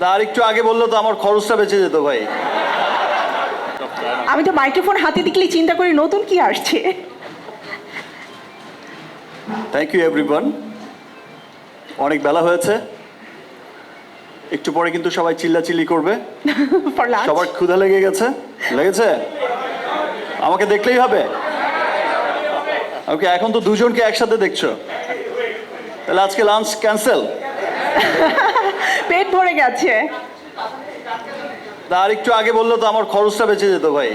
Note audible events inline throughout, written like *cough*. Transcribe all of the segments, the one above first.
তা আর একটু আগে বলল তো আমার খরচটা বেঁচে যেত ভাই। আমি তো মাইক্রোফোন হাতে দেখলেই চিন্তা করি নতুন কি আসছে। থ্যাংক ইউ এভরিওয়ান অনেক বেলা হয়েছে। একটু পরে কিন্তু সবাই চিল্লাচিল্লি করবে। *laughs* সবার ক্ষুধা লেগে গেছে। লেগেছে? আমাকে দেখলেই হবে? ওকে এখন তো দুজনকে একসাথে দেখছ। তাহলে আজকে লাঞ্চ ক্যান্সেল *laughs* পেট ভরে গেছে। আর একটু আগে বলল তো আমার খরচটা বেঁচে যেত ভাই।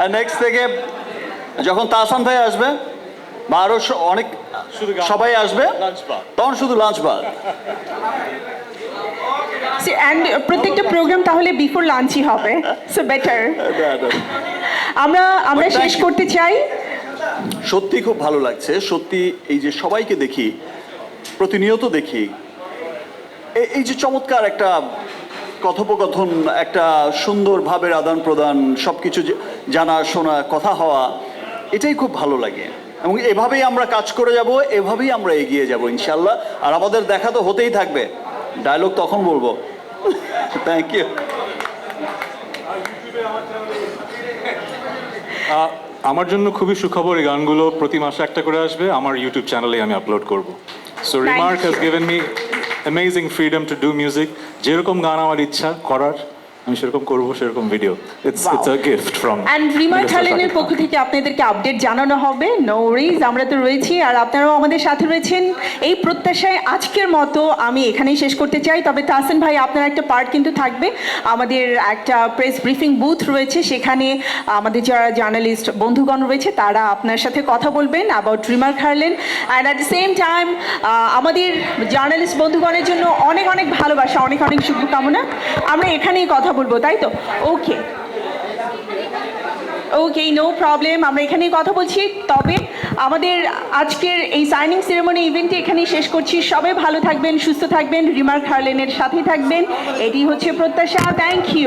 আর নেক্সট থেকে যখন তাসান ভাই আসবে বা আরও অনেক সবাই আসবে তখন শুধু লাঞ্চ অ্যান্ড প্রত্যেকটা প্রোগ্রাম তাহলে বিফোর লাঞ্চই হবে। সো বেটার *laughs* আমরা আমরা শেষ করতে চাই। সত্যি খুব ভালো লাগছে। সত্যি এই যে সবাইকে দেখি প্রতিনিয়ত দেখি। এই যে চমৎকার একটা কথোপকথন, একটা সুন্দর ভাবের আদান প্রদান সব কিছু জানা, শোনা, কথা হওয়া, এটাই খুব ভালো লাগে। এবং এভাবেই আমরা কাজ করে যাব, এভাবেই আমরা এগিয়ে যাব ইনশাল্লাহ আর আমাদের দেখা তো হতেই থাকবে। ডায়লগ তখন বলব। থ্যাংক ইউ আমার জন্য খুবই সুখবর এই গানগুলো। প্রতি মাসে একটা করে আসবে। আমার ইউটিউব চ্যানেলে আমি আপলোড করব। So remark has you. Given me amazing freedom to do music যেরকম গান আমার ইচ্ছা করার আমি সেরকম করব সেরকম video it's. It's a gift from and রিমার চ্যানেলের পক্ষ থেকে আপনাদেরকে আপডেট জানানো হবে। নো ওরিজ আমরা তো রয়েছি আর আপনারাও আমাদের সাথে রয়েছেন। এই প্রত্যাশায় আজকের মতো আমি এখানেই শেষ করতে চাই। তবে তাহসেন ভাই আপনার একটা পার্ট কিন্তু থাকবে। আমাদের একটা প্রেস ব্রিফিং বুথ রয়েছে। সেখানে আমাদের যারা জার্নালিস্ট বন্ধুগণ রয়েছে তারা আপনার সাথে কথা বলবেন অ্যাবাউট রিমার খার্লেন and at the same time আমাদের জার্নালিস্ট বন্ধুগণের জন্য অনেক অনেক ভালোবাসা অনেক অনেক শুভকামনা। আমরা এখানেই কথা বলব, তাই তো? ওকে ওকে নো প্রবলেম আমরা এখানেই কথা বলছি। তবে আমাদের আজকের এই সাইনিং সেরেমনি ইভেন্টটি এখানেই শেষ করছি। সবাই ভালো থাকবেন, সুস্থ থাকবেন রিমার্ক হার্লেনের সাথে থাকবেন। এটি হচ্ছে প্রত্যাশা। Thank you